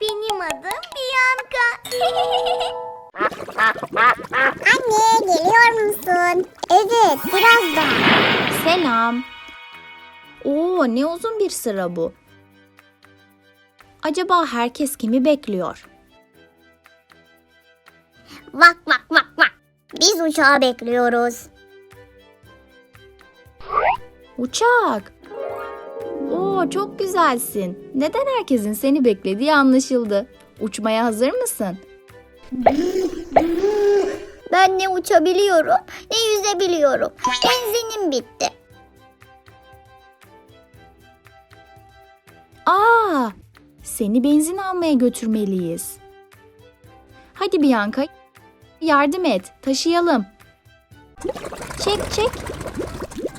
Benim adım Bianca. Anne geliyor musun? Evet birazdan. Selam. Oo ne uzun bir sıra bu. Acaba herkes kimi bekliyor? Vak vak vak vak. Biz uçağı bekliyoruz. Uçak. Oo çok güzelsin. Neden herkesin seni beklediği anlaşıldı. Uçmaya hazır mısın? Ben ne uçabiliyorum ne yüzebiliyorum. Benzinim bitti. Aa, seni benzin almaya götürmeliyiz. Hadi Bianca, yardım et, taşıyalım. Çek, çek.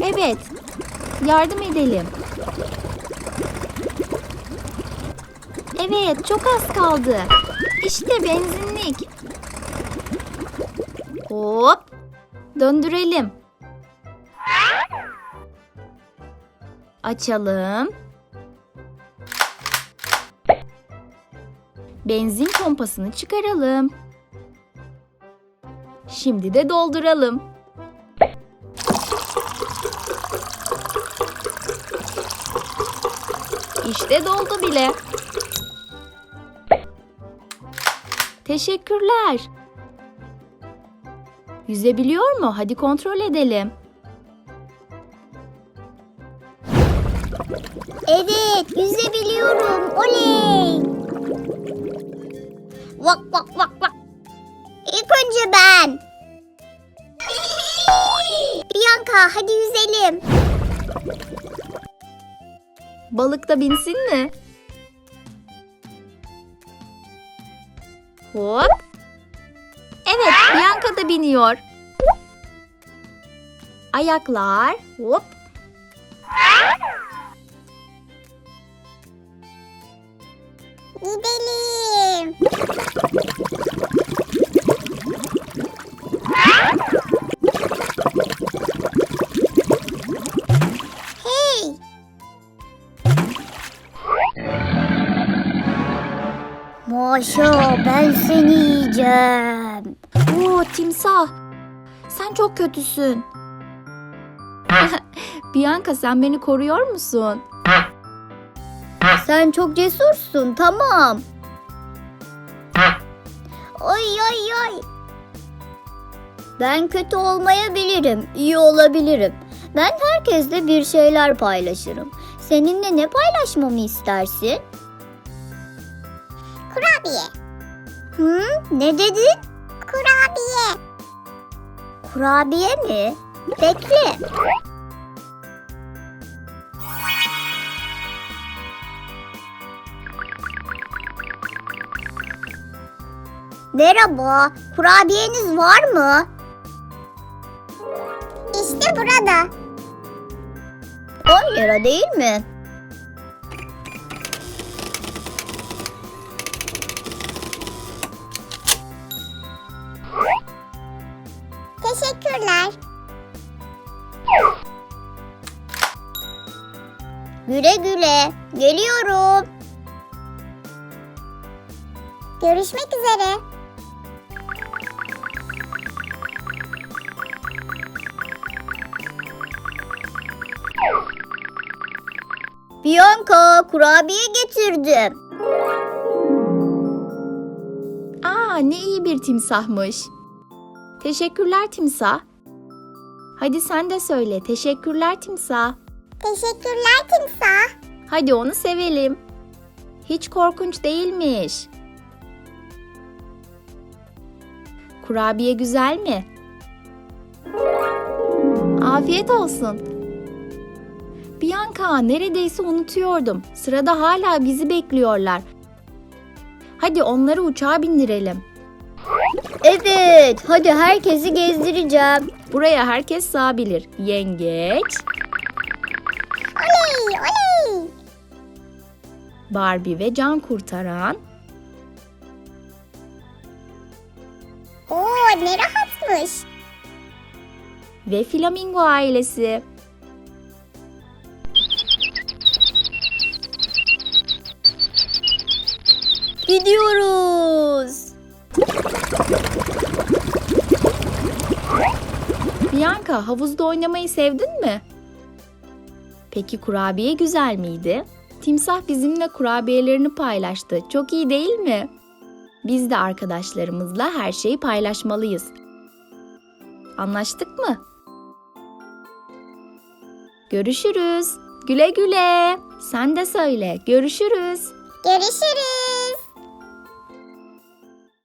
Evet, yardım edelim. Evet, çok az kaldı. İşte benzinlik. Hop, döndürelim. Açalım. Benzin pompasını çıkaralım. Şimdi de dolduralım. İşte doldu bile. Teşekkürler. Yüzebiliyor mu? Hadi kontrol edelim. Evet yüzebiliyorum. Oley. Vak vak vak vak. İlk önce ben. Bianca hadi yüzelim. Balık da binsin mi? Hop. Evet, Bianca da biniyor. Ayaklar. Hop. Gidelim. Maşa ben seni yiyeceğim. Oo, timsah. Sen çok kötüsün. Bianca sen beni koruyor musun? Sen çok cesursun tamam. Ay ay ay. Ben kötü olmayabilirim, iyi olabilirim. Ben herkesle bir şeyler paylaşırım. Seninle ne paylaşmamı istersin? Hı? Ne dedin? Kurabiye. Kurabiye mi? Bekle. Merhaba, kurabiyeniz var mı? İşte burada. 10 lira değil mi? Teşekkürler. Güle güle. Geliyorum. Görüşmek üzere. Bianca kurabiye getirdim. Aa, ne iyi bir timsahmış. Teşekkürler timsah. Hadi sen de söyle. Teşekkürler timsah. Teşekkürler timsah. Hadi onu sevelim. Hiç korkunç değilmiş. Kurabiye güzel mi? Afiyet olsun. Bianca neredeyse unutuyordum. Sırada hala bizi bekliyorlar. Hadi onları uçağa bindirelim. Evet, hadi herkesi gezdireceğim. Buraya herkes sığabilir. Yengeç, Oley, oley. Barbie ve can kurtaran, Oo, ne rahatmış. ve Flamingo ailesi. Gidiyoruz. Bianca havuzda oynamayı sevdin mi? Peki kurabiye güzel miydi? Timsah bizimle kurabiyelerini paylaştı. Çok iyi değil mi? Biz de arkadaşlarımızla her şeyi paylaşmalıyız. Anlaştık mı? Görüşürüz. Güle güle. Sen de söyle. Görüşürüz. Görüşürüz.